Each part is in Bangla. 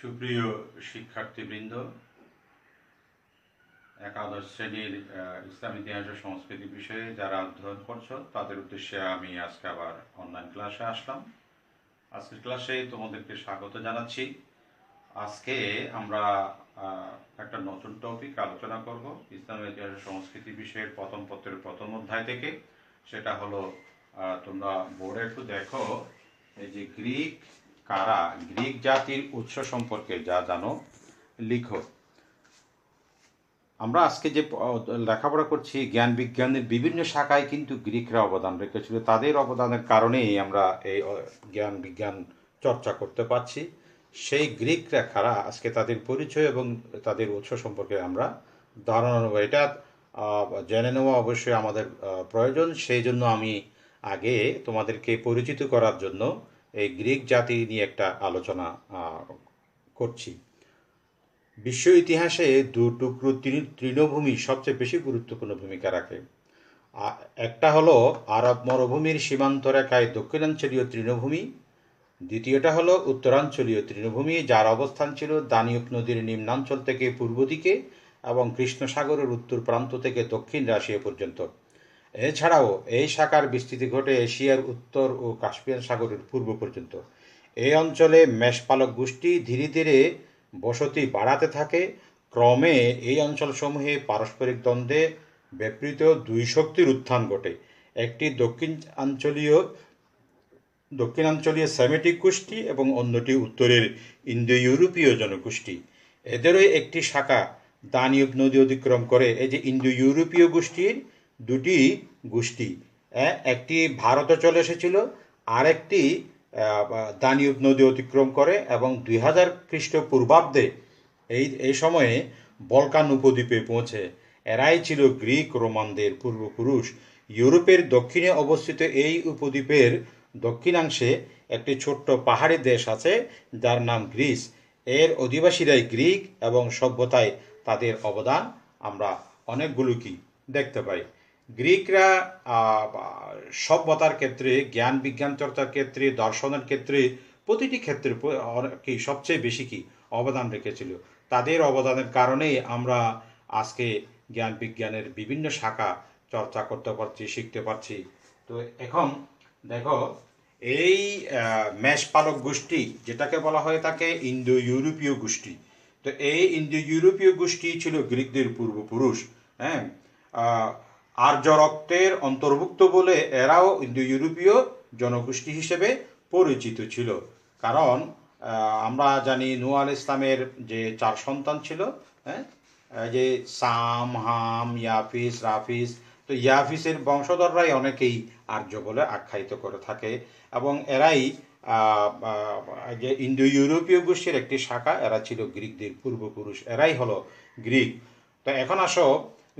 সুপ্রিয় শিক্ষার্থীবৃন্দ, একাদশ শ্রেণির ইসলাম ইতিহাস ও সংস্কৃতি বিষয়ে যারা অধ্যয়ন করছ, তাদের উদ্দেশ্যে আমি আজকে আবার অনলাইন ক্লাসে আসলাম। আজকের ক্লাসে তোমাদেরকে স্বাগত জানাচ্ছি। আজকে আমরা একটা নতুন টপিক আলোচনা করব, ইসলাম ইতিহাস ও সংস্কৃতি বিষয়ের প্রথম পত্রের প্রথম অধ্যায় থেকে। সেটা হলো তোমরা বোর্ডে একটু দেখো, এই যে গ্রিক কারা গ্রিক জাতির উৎস সম্পর্কে যা জানো, লিখো। আমরা আজকে যে লেখাপড়া করছি, জ্ঞান বিজ্ঞানের বিভিন্ন শাখায় কিন্তু গ্রিকরা অবদান রেখেছিল। তাদের অবদানের কারণেই আমরা এই জ্ঞান বিজ্ঞান চর্চা করতে পারছি। সেই গ্রিকরা কারা আজকে তাদের পরিচয় এবং তাদের উৎস সম্পর্কে আমরা ধারণা নেব। এটা জেনে নেওয়া অবশ্যই আমাদের প্রয়োজন। সেই জন্য আমি আগে তোমাদেরকে পরিচিত করার জন্য এই গ্রিক জাতি নিয়ে একটা আলোচনা করছি। বিশ্ব ইতিহাসে দু টুকরো তৃণভূমি সবচেয়ে বেশি গুরুত্বপূর্ণ ভূমিকা রাখে। একটা হলো আরব মরুভূমির সীমান্ত রেখায় দক্ষিণাঞ্চলীয় তৃণভূমি, দ্বিতীয়টা হলো উত্তরাঞ্চলীয় তৃণভূমি, যার অবস্থান ছিল দানিয়ক নদীর নিম্নাঞ্চল থেকে পূর্ব দিকে এবং কৃষ্ণ সাগরের উত্তর প্রান্ত থেকে দক্ষিণ রাশিয়া পর্যন্ত। এছাড়াও এই শাখার বিস্তৃতি ঘটে এশিয়ার উত্তর ও কাস্পিয়ান সাগরের পূর্ব পর্যন্ত। এই অঞ্চলে মেষপালক গোষ্ঠী ধীরে ধীরে বসতি বাড়াতে থাকে। ক্রমে এই অঞ্চলসমূহে পারস্পরিক দ্বন্দ্বে ব্যাপৃত দুই শক্তির উত্থান ঘটে। একটি দক্ষিণ আঞ্চলীয় দক্ষিণাঞ্চলীয় সেমেটিক গোষ্ঠী এবং অন্যটি উত্তরের ইন্দো ইউরোপীয় জনগোষ্ঠী। এদেরই একটি শাখা দানিয়ব নদী অতিক্রম করে। এই যে ইন্দো ইউরোপীয় গোষ্ঠীর দুটি গোষ্ঠী। একটি ভারতে চলে এসেছিল আরেকটি আহ, দানিয়ব নদী অতিক্রম করে এবং দুই হাজার খ্রিস্টপূর্বাব্দে এই এই সময়ে বলকান উপদ্বীপে পৌঁছে। এরাই ছিল গ্রিক রোমানদের পূর্বপুরুষ। ইউরোপের দক্ষিণে অবস্থিত এই উপদ্বীপের দক্ষিণাংশে একটি ছোট্ট পাহাড়ি দেশ আছে যার নাম গ্রিস। এর অধিবাসীরাই গ্রিক এবং সভ্যতায় তাদের অবদান আমরা অনেকগুলো কি দেখতে পাই। গ্রিকরা সভ্যতার ক্ষেত্রে, জ্ঞান বিজ্ঞান চর্চার ক্ষেত্রে, দর্শনের ক্ষেত্রে, প্রতিটি ক্ষেত্রে কি সবচেয়ে বেশি কি অবদান রেখেছিল? তাদের অবদানের কারণেই আমরা আজকে জ্ঞান বিজ্ঞানের বিভিন্ন শাখা চর্চা করতে পারছি, শিখতে পারছি। তো এখন দেখো, এই মেষপালক গোষ্ঠী, যেটাকে বলা হয়ে থাকে ইন্দো ইউরোপীয় গোষ্ঠী, তো এই ইন্দো ইউরোপীয় গোষ্ঠী ছিল গ্রিকদের পূর্বপুরুষ হ্যাঁ? আর্য রক্তের অন্তর্ভুক্ত বলে এরাও ইন্দো ইউরোপীয় জনগোষ্ঠী হিসেবে পরিচিত ছিল। কারণ আমরা জানি নূ আল ইসলামের যে চার সন্তান ছিল হ্যাঁ যে সাম, হাম, ইয়াফিস, রাফিস, তো ইয়াফিসের বংশধররাই অনেকেই আর্য বলে আখ্যায়িত করে থাকে এবং এরাই যে ইন্দো ইউরোপীয় গোষ্ঠীর একটি শাখা, এরা ছিল গ্রিকদের পূর্বপুরুষ, এরাই হলো গ্রিক। তো এখন আসো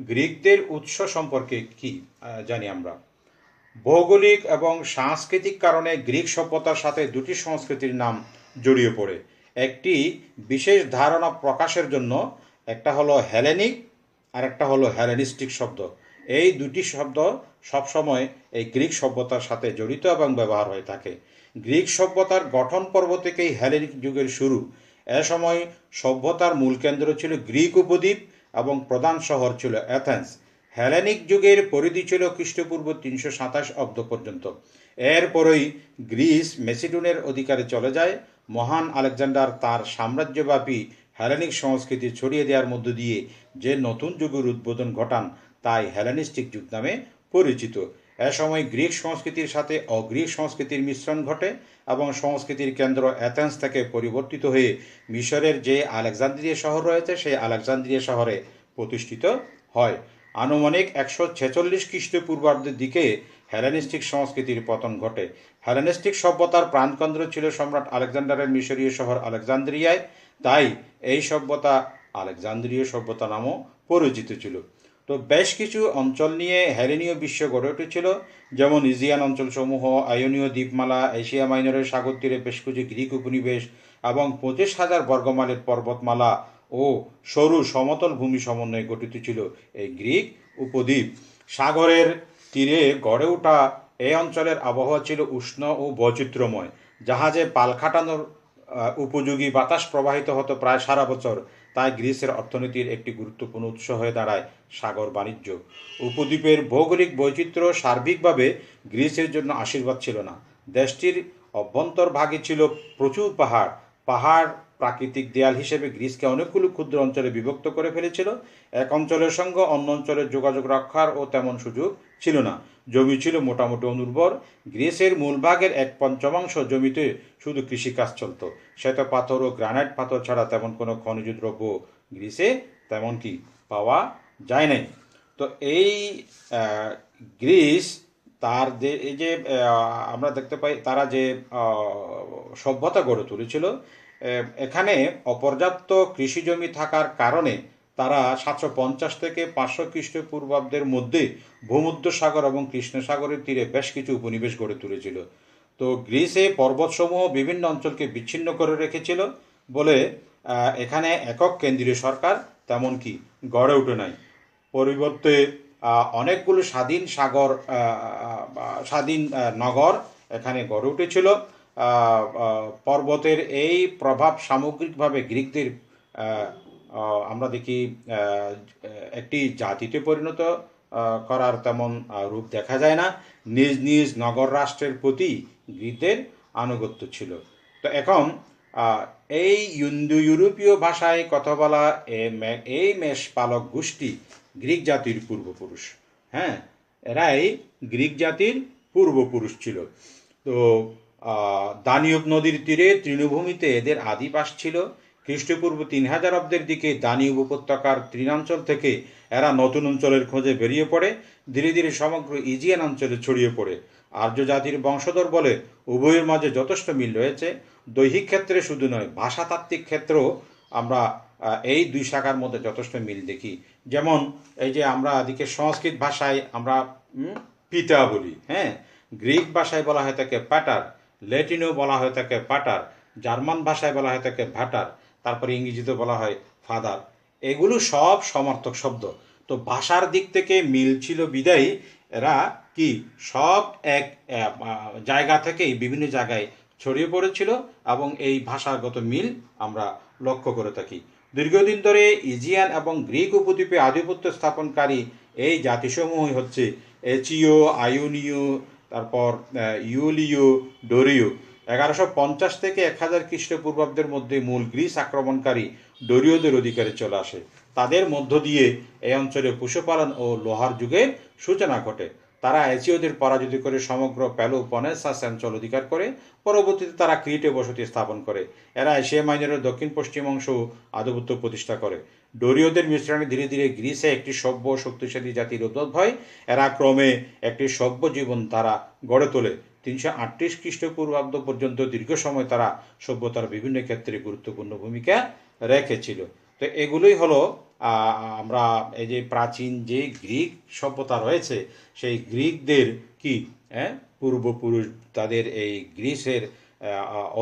গ্রিকদের উৎস সম্পর্কে কি জানি আমরা। ভৌগোলিক এবং সাংস্কৃতিক কারণে গ্রিক সভ্যতার সাথে দুটি সংস্কৃতির নাম জড়িয়ে পড়ে। একটি বিশেষ ধারণা প্রকাশের জন্য, একটা হলো হেলেনিক আর একটা হলো হেলেনিস্টিক শব্দ। এই দুটি শব্দ সবসময় এই গ্রিক সভ্যতার সাথে জড়িত এবং ব্যবহার হয়ে থাকে। গ্রিক সভ্যতার গঠন পর্ব থেকেই হেলেনিক যুগের শুরু। এ সময় সভ্যতার মূল কেন্দ্র ছিল গ্রিক উপদ্বীপ এবং প্রধান শহর ছিল অ্যাথেন্স। হেলেনিক যুগের পরিধি ছিল খ্রিস্টপূর্ব তিনশো সাতাশ অব্দ পর্যন্ত। এরপরই গ্রিস মেসিডুনের অধিকারে চলে যায়। মহান আলেকজান্ডার তার সাম্রাজ্যব্যাপী হেলেনিক সংস্কৃতি ছড়িয়ে দেওয়ার মধ্য দিয়ে যে নতুন যুগের উদ্বোধন ঘটান, তাই হেলেনিস্টিক যুগ নামে পরিচিত। এ সময় গ্রিক সংস্কৃতির সাথে অগ্রিক সংস্কৃতির মিশ্রণ ঘটে এবং সংস্কৃতির কেন্দ্র অ্যাথেন্স থেকে পরিবর্তিত হয়ে মিশরের যে আলেকজান্দ্রিয়া শহর রয়েছে, সেই আলেকজান্দ্রিয়া শহরে প্রতিষ্ঠিত হয়। আনুমানিক একশো ছেচল্লিশ খ্রিস্টপূর্বাব্দের দিকে হেলেনিস্টিক সংস্কৃতির পতন ঘটে। হেলেনিস্টিক সভ্যতার প্রাণকেন্দ্র ছিল সম্রাট আলেকজান্ডারের মিশরীয় শহর আলেকজান্দ্রিয়ায়। তাই এই সভ্যতা আলেকজান্দ্রীয় সভ্যতা নামও পরিচিত ছিল। তো বেশ কিছু অঞ্চল নিয়ে হেলেনীয় বিশ্ব গড়ে উঠেছিল, যেমন ইজিয়ান অঞ্চলসমূহ, আয়োনীয় দ্বীপমালা, এশিয়া মাইনরের সাগর তীরে বেশ কিছু গ্রিক উপনিবেশ এবং পঁচিশ হাজার বর্গমাইলের পর্বতমালা ও সরু সমতল ভূমি সমন্বয়ে গঠিত ছিল এই গ্রিক উপদ্বীপ। সাগরের তীরে গড়ে ওঠা এই অঞ্চলের আবহাওয়া ছিল উষ্ণ ও বৈচিত্র্যময়, জাহাজে পাল খাটানোর উপযোগী বাতাস প্রবাহিত হতো প্রায় সারা বছর। তাই গ্রিসের অর্থনীতির একটি গুরুত্বপূর্ণ উৎস হয়ে দাঁড়ায় সাগর বাণিজ্য। উপদ্বীপের ভৌগোলিক বৈচিত্র্য সার্বিকভাবে গ্রিসের জন্য আশীর্বাদ ছিল না। দেশটির অভ্যন্তরভাগে ছিল প্রচুর পাহাড়। পাহাড় প্রাকৃতিক দেয়াল হিসেবে গ্রিসকে অনেকগুলো ক্ষুদ্র অঞ্চলে বিভক্ত করে ফেলেছিল। এক অঞ্চলের সঙ্গে অন্য অঞ্চলের যোগাযোগ রক্ষার ও তেমন সুযোগ ছিল না। জমি ছিল মোটামুটি অনুর্বর। গ্রিসের মূলভাগের এক পঞ্চমাংশ জমিতে শুধু কৃষিকাজ চলত। শ্বেত পাথর ও গ্রানাইট পাথর ছাড়া তেমন কোনো খনিজ দ্রব্য গ্রিসে তেমন কি পাওয়া যায় নাই। তো এই গ্রিস তার যে, এই যে আমরা দেখতে পাই, তারা যে সভ্যতা গড়ে তুলেছিল এখানে অপর্যাপ্ত কৃষি জমি থাকার কারণে তারা সাতশো পঞ্চাশ থেকে পাঁচশো খ্রিস্টপূর্বাব্দের মধ্যে ভূমধ্যসাগর এবং কৃষ্ণসাগরের তীরে বেশ কিছু উপনিবেশ গড়ে তুলেছিল। তো গ্রিসে পর্বতসমূহ বিভিন্ন অঞ্চলকে বিচ্ছিন্ন করে রেখেছিল বলে এখানে একক কেন্দ্রীয় সরকার তেমন কি গড়ে ওঠে নাই। পরিবর্তে অনেকগুলো স্বাধীন সাগর স্বাধীন নগর এখানে গড়ে উঠেছিল। পর্বতের এই প্রভাব সামগ্রিকভাবে গ্রিকদের আমরা দেখি একটি জাতিতে পরিণত করার তেমন রূপ দেখা যায় না। নিজ নিজ নগর রাষ্ট্রের প্রতি গ্রিকদের আনুগত্য ছিল। তো এখন এই ইন্দো ইউরোপীয় ভাষায় কথা বলা এই মেষ পালক গোষ্ঠী গ্রিক জাতির পূর্বপুরুষ। হ্যাঁ এরাই গ্রিক জাতির পূর্বপুরুষ ছিল। তো দানিয়ব নদীর তীরে তৃণভূমিতে এদের আদিবাস ছিল। খ্রিস্টপূর্ব তিন হাজার অব্দের দিকে দানিয়ব উপত্যকার তৃণাঞ্চল থেকে এরা নতুন অঞ্চলের খোঁজে বেরিয়ে পড়ে, ধীরে ধীরে সমগ্র ইজিয়ান অঞ্চলে ছড়িয়ে পড়ে। আর্য জাতির বংশধর বলে উভয়ের মাঝে যথেষ্ট মিল রয়েছে। দৈহিক ক্ষেত্রে শুধু নয়, ভাষাতাত্ত্বিক ক্ষেত্রেও আমরা এই দুই শাখার মধ্যে যথেষ্ট মিল দেখি। যেমন এই যে আমরা এদিকে সংস্কৃত ভাষায় আমরা পিতা বলি হ্যাঁ? গ্রিক ভাষায় বলা হয় তাকে প্যাটার, ল্যাটিনেও বলা হয় তাকে পাটার জার্মান ভাষায় বলা হয় তাকে ভ্যাটার তারপরে ইংরেজিতে বলা হয় ফাদার। এগুলো সব সমার্থক শব্দ। তো ভাষার দিক থেকে মিল ছিল বিদায়ী এরা কি? সব এক জায়গা থেকেই বিভিন্ন জায়গায় ছড়িয়ে পড়েছিল এবং এই ভাষাগত মিল আমরা লক্ষ্য করে থাকি। দীর্ঘদিন ধরে ইজিয়ান এবং গ্রিক উপদ্বীপে আধিপত্য স্থাপনকারী এই জাতিসমূহই হচ্ছে এচিও আয়োনীয় তারপর ইউলিও, ডোরিও। এগারোশো পঞ্চাশ থেকে এক হাজার খ্রিস্টপূর্বাব্দের মধ্যে মূল গ্রিস আক্রমণকারী ডোরিওদের অধিকারে চলে আসে। তাদের মধ্য দিয়ে এই অঞ্চলে পশুপালন ও লোহার যুগের সূচনা ঘটে। তারা এসিওদের পরাজিত করে সমগ্র প্যালো প্যালোপনেসাস অঞ্চল অধিকার করে। পরবর্তীতে তারা ক্রিটে বসতি স্থাপন করে। এরা এশিয়া মাইনরের দক্ষিণ পশ্চিম অংশ আধিপত্য প্রতিষ্ঠা করে। ডোরিওদের মিশ্রণে ধীরে ধীরে গ্রিসে একটি সভ্য শক্তিশালী জাতির উদ্ভব হয়। এরা ক্রমে একটি সভ্য জীবন তারা গড়ে তোলে। তিনশো আটত্রিশ খ্রিস্টপূর্বাব্দ পর্যন্ত দীর্ঘ সময় তারা সভ্যতার বিভিন্ন ক্ষেত্রে গুরুত্বপূর্ণ ভূমিকা রেখেছিল। তো এগুলোই হলো আমরা এই যে প্রাচীন যে গ্রিক সভ্যতা রয়েছে, সেই গ্রিকদের কি হ্যাঁ পূর্বপুরুষ তাদের এই গ্রিসের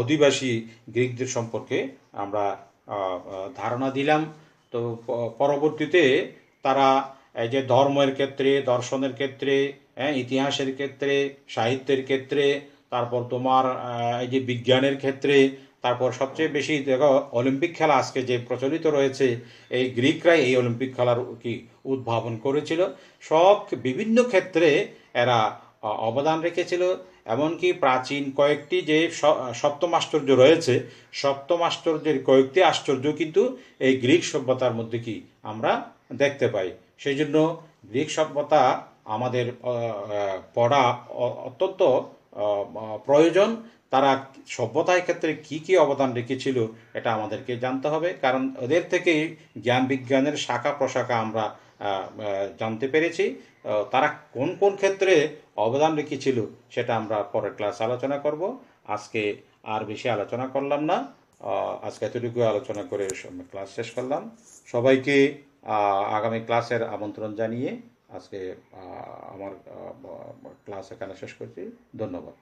অধিবাসী গ্রিকদের সম্পর্কে আমরা ধারণা দিলাম। তো পরবর্তীতে তারা এই যে ধর্মের ক্ষেত্রে, দর্শনের ক্ষেত্রে হ্যাঁ ইতিহাসের ক্ষেত্রে, সাহিত্যের ক্ষেত্রে, তারপর তোমার এই যে বিজ্ঞানের ক্ষেত্রে, তারপর সবচেয়ে বেশি দেখো, অলিম্পিক খেলা আজকে যে প্রচলিত রয়েছে, এই গ্রিকরাই এই অলিম্পিক খেলার কি উদ্ভাবন করেছিল? সব বিভিন্ন ক্ষেত্রে এরা অবদান রেখেছিল। এমনকি প্রাচীন কয়েকটি যে সপ্তম আশ্চর্য রয়েছে, সপ্তম আশ্চর্যের কয়েকটি আশ্চর্য কিন্তু এই গ্রিক সভ্যতার মধ্যে কি আমরা দেখতে পাই। সেই জন্য গ্রিক সভ্যতা আমাদের পড়া অত্যন্ত প্রয়োজন। তারা সভ্যতার ক্ষেত্রে কি কি অবদান রেখেছিল এটা আমাদেরকে জানতে হবে। কারণ ওদের থেকেই জ্ঞান বিজ্ঞানের শাখা প্রশাখা আমরা জানতে পেরেছি। তারা কোন কোন ক্ষেত্রে অবদান রেখেছিল সেটা আমরা পরের ক্লাস আলোচনা করব। আজকে আর বেশি আলোচনা করলাম না। আজকে এতটুকু আলোচনা করে ক্লাস শেষ করলাম। সবাইকে আগামী ক্লাসের আমন্ত্রণ জানিয়ে আজকে আমার ক্লাস এখানে শেষ করছি। ধন্যবাদ।